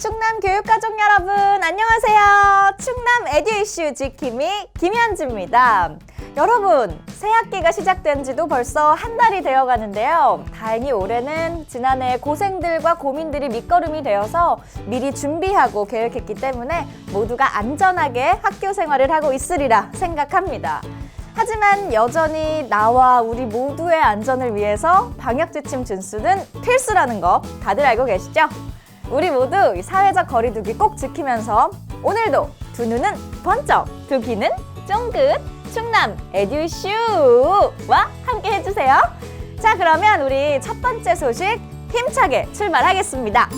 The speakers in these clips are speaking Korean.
충남 교육가족 여러분 안녕하세요. 충남 에듀 이슈 지킴이 김현주입니다. 여러분 새 학기가 시작된 지도 벌써 한 달이 되어 가는데요. 다행히 올해는 지난해 고생들과 고민들이 밑거름이 되어서 미리 준비하고 계획했기 때문에 모두가 안전하게 학교 생활을 하고 있으리라 생각합니다. 하지만 여전히 나와 우리 모두의 안전을 위해서 방역 지침 준수는 필수라는 거 다들 알고 계시죠? 우리 모두 이 사회적 거리두기 꼭 지키면서 오늘도 두 눈은 번쩍, 두 귀는 쫑긋 충남 에듀슈와 함께 해주세요. 자, 그러면 우리 첫 번째 소식 힘차게 출발하겠습니다.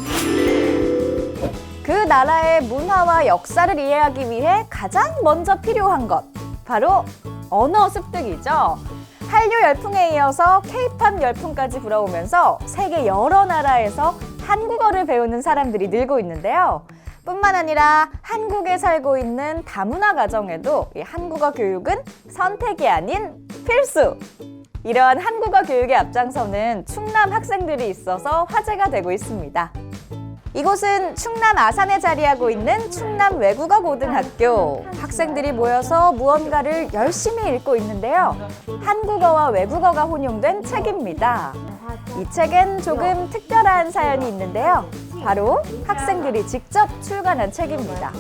그 나라의 문화와 역사를 이해하기 위해 가장 먼저 필요한 것 바로 언어 습득이죠. 한류 열풍에 이어서 케이팝 열풍까지 불어오면서 세계 여러 나라에서 한국어를 배우는 사람들이 늘고 있는데요. 뿐만 아니라 한국에 살고 있는 다문화 가정에도 이 한국어 교육은 선택이 아닌 필수! 이러한 한국어 교육에 앞장서는 충남 학생들이 있어서 화제가 되고 있습니다. 이곳은 충남 아산에 자리하고 있는 충남 외국어 고등학교. 학생들이 모여서 무언가를 열심히 읽고 있는데요. 한국어와 외국어가 혼용된 책입니다. 이 책엔 조금 특별한 사연이 있는데요. 바로 학생들이 직접 출간한 책입니다.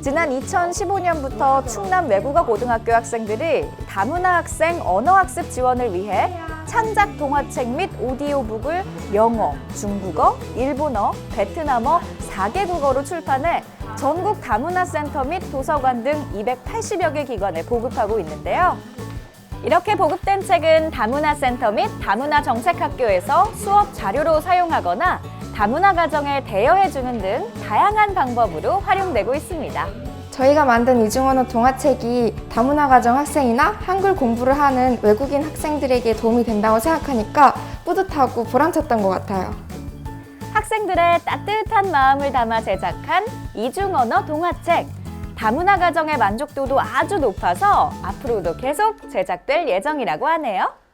지난 2015년부터 충남 외국어 고등학교 학생들이 다문화 학생 언어학습 지원을 위해 창작 동화책 및 오디오북을 영어, 중국어, 일본어, 베트남어 4개 국어로 출판해 전국 다문화 센터 및 도서관 등 280여 개 기관에 보급하고 있는데요. 이렇게 보급된 책은 다문화 센터 및 다문화 정책학교에서 수업 자료로 사용하거나 다문화 가정에 대여해주는 등 다양한 방법으로 활용되고 있습니다. 저희가 만든 이중언어 동화책이 다문화 가정 학생이나 한글 공부를 하는 외국인 학생들에게 도움이 된다고 생각하니까 뿌듯하고 보람찼던 것 같아요. 학생들의 따뜻한 마음을 담아 제작한 이중언어 동화책. 다문화 가정의 만족도도 아주 높아서 앞으로도 계속 제작될 예정이라고 하네요.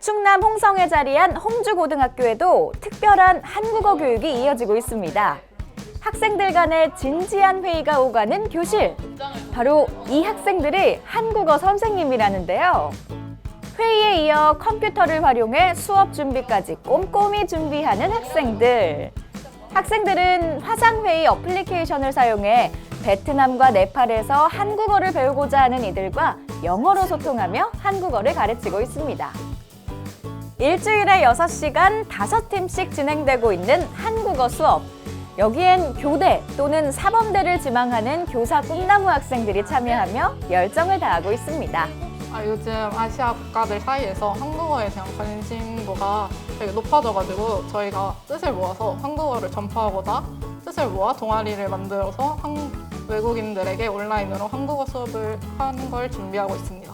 충남 홍성에 자리한 홍주고등학교에도 특별한 한국어 교육이 이어지고 있습니다. 학생들 간의 진지한 회의가 오가는 교실. 바로 이 학생들이 한국어 선생님이라는데요. 회의에 이어 컴퓨터를 활용해 수업 준비까지 꼼꼼히 준비하는 학생들. 학생들은 화상회의 어플리케이션을 사용해 베트남과 네팔에서 한국어를 배우고자 하는 이들과 영어로 소통하며 한국어를 가르치고 있습니다. 일주일에 6시간 5팀씩 진행되고 있는 한국어 수업. 여기엔 교대 또는 사범대를 지망하는 교사 꿈나무 학생들이 참여하며 열정을 다하고 있습니다. 아, 요즘 아시아 국가들 사이에서 한국어에 대한 관심도가 되게 높아져가지고 저희가 뜻을 모아서 한국어를 전파하고자 뜻을 모아 동아리를 만들어서 한- 외국인들에게 온라인으로 한국어 수업을 하는 걸 준비하고 있습니다.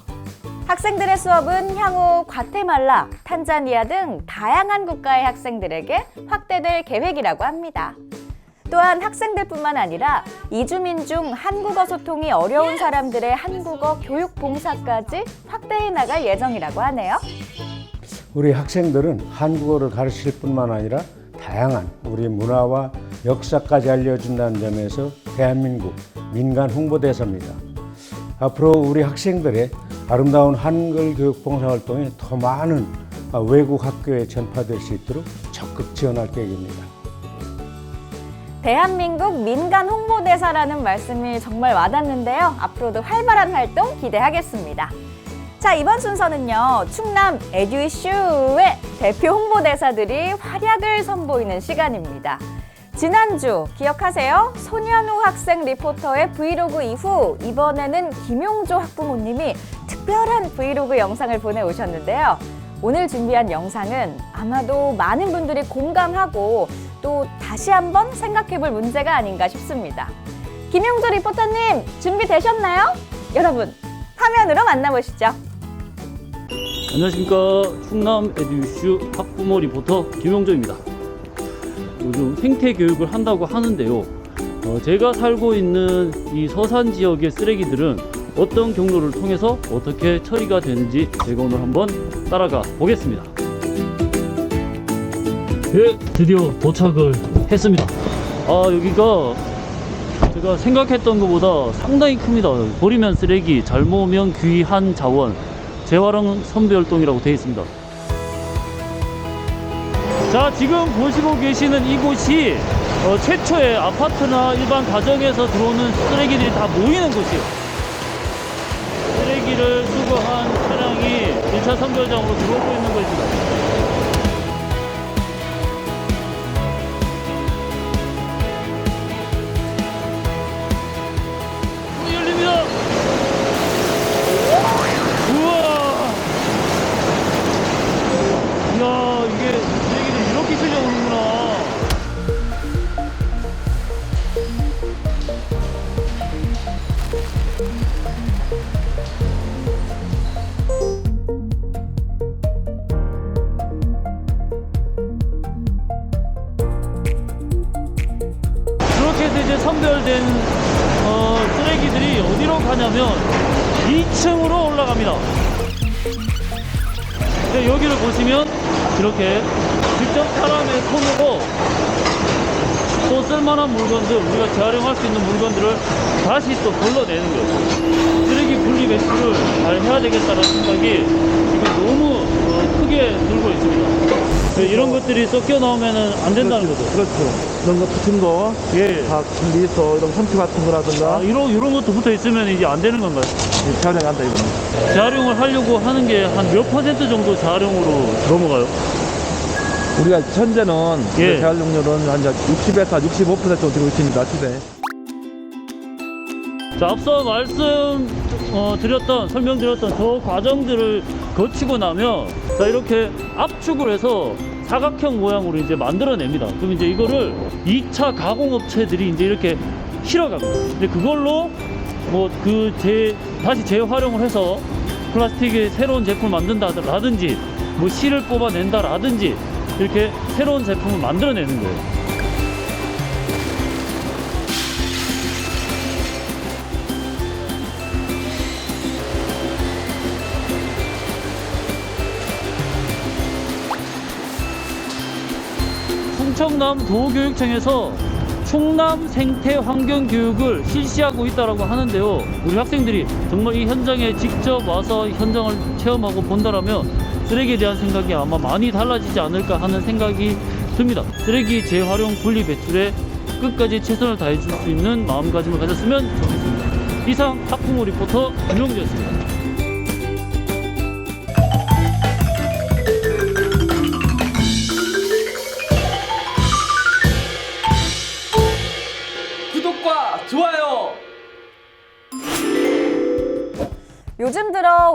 학생들의 수업은 향후 과테말라, 탄자니아 등 다양한 국가의 학생들에게 확대될 계획이라고 합니다. 또한 학생들뿐만 아니라 이주민 중 한국어 소통이 어려운 사람들의 한국어 교육 봉사까지 확대해 나갈 예정이라고 하네요. 우리 학생들은 한국어를 가르칠 뿐만 아니라 다양한 우리 문화와 역사까지 알려준다는 점에서 대한민국 민간 홍보대사입니다. 앞으로 우리 학생들의 아름다운 한글 교육 봉사 활동이 더 많은 외국 학교에 전파될 수 있도록 적극 지원할 계획입니다. 대한민국 민간 홍보대사라는 말씀이 정말 와닿는데요. 앞으로도 활발한 활동 기대하겠습니다. 자, 이번 순서는요, 충남 에듀이슈의 대표 홍보대사들이 활약을 선보이는 시간입니다. 지난주 기억하세요? 손현우 학생 리포터의 브이로그 이후 이번에는 김용조 학부모님이 특별한 브이로그 영상을 보내오셨는데요. 오늘 준비한 영상은 아마도 많은 분들이 공감하고 또 다시 한번 생각해 볼 문제가 아닌가 싶습니다. 김용조 리포터님 준비되셨나요? 여러분, 화면으로 만나보시죠. 안녕하십니까 충남 에듀슈 학부모 리포터 김용조입니다. 요즘 생태 교육을 한다고 하는데요. 어, 제가 살고 있는 이 서산 지역의 쓰레기들은 어떤 경로를 통해서 어떻게 처리가 되는지 제가 오늘 한번 따라가 보겠습니다. 예, 드디어 도착을 했습니다. 아, 여기가 제가 생각했던 것보다 상당히 큽니다. 버리면 쓰레기, 잘 모으면 귀한 자원, 재활용 선별동이라고 되어 있습니다. 자, 지금 보시고 계시는 이곳이 어, 최초의 아파트나 일반 가정에서 들어오는 쓰레기들이 다 모이는 곳이에요. 쓰레기를 수거한 차량이 1차 선별장으로 들어오고 있는 것입니다. 2층으로 올라갑니다. 네, 여기를 보시면 이렇게 직접 사람의 손으로 또 쓸만한 물건들, 우리가 재활용할 수 있는 물건들을 다시 또 걸러내는 거예요. 쓰레기 분리 배출을 잘 해야 되겠다는 생각이 것들이 섞여 나오면 안 된다는 거죠. 그렇죠. 이런 거 붙은 거, 예. 다 분리해서 이런 홈트 같은 거라든가 아, 이런, 이런 것도 붙어 있으면 이제 안 되는 건가요? 재활용한다 이거는. 재활용을 하려고 하는 게 한 몇 퍼센트 정도 재활용으로 넘어가요? 우리가 현재는 예. 재활용률은 한 60에서 65% 정도 되고 있습니다. 시대. 자, 앞서 말씀 어, 드렸던 설명드렸던 저 과정들을 거치고 나면 자 이렇게 압축을 해서 사각형 모양으로 이제 만들어냅니다. 그럼 이제 이거를 2차 가공업체들이 이제 이렇게 실어갑니다. 근데 그걸로 뭐 그 재 다시 재활용을 해서 플라스틱의 새로운 제품을 만든다라든지 뭐 실을 뽑아낸다라든지 이렇게 새로운 제품을 만들어내는 거예요. 충청남 도교육청에서 충남 생태 환경 교육을 실시하고 있다고 하는데요. 우리 학생들이 정말 이 현장에 직접 와서 현장을 체험하고 본다라면 쓰레기에 대한 생각이 아마 많이 달라지지 않을까 하는 생각이 듭니다. 쓰레기 재활용 분리 배출에 끝까지 최선을 다해 줄 수 있는 마음가짐을 가졌으면 좋겠습니다. 이상 학부모 리포터 김용재였습니다.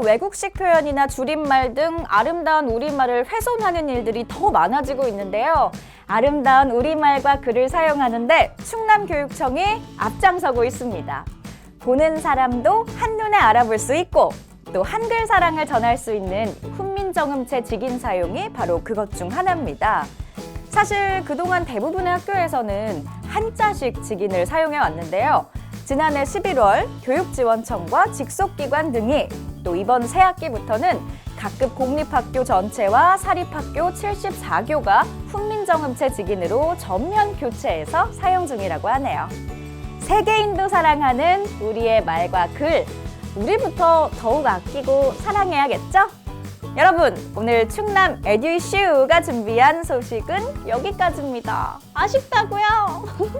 외국식 표현이나 줄임말 등 아름다운 우리말을 훼손하는 일들이 더 많아지고 있는데요. 아름다운 우리말과 글을 사용하는데 충남교육청이 앞장서고 있습니다. 보는 사람도 한눈에 알아볼 수 있고 또 한글 사랑을 전할 수 있는 훈민정음체 직인 사용이 바로 그것 중 하나입니다. 사실 그동안 대부분의 학교에서는 한자식 직인을 사용해 왔는데요. 지난해 11월 교육지원청과 직속기관 등이 또 이번 새 학기부터는 각급 공립학교 전체와 사립학교 74교가 훈민정음체 직인으로 전면 교체해서 사용 중이라고 하네요. 세계인도 사랑하는 우리의 말과 글, 우리부터 더욱 아끼고 사랑해야겠죠? 여러분, 오늘 충남 에듀이슈가 준비한 소식은 여기까지입니다. 아쉽다고요?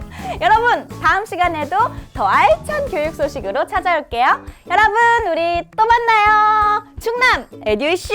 여러분, 다음 시간에도 더 알찬 교육 소식으로 찾아올게요. 여러분, 우리 또 만나요. 충남 에듀이슈!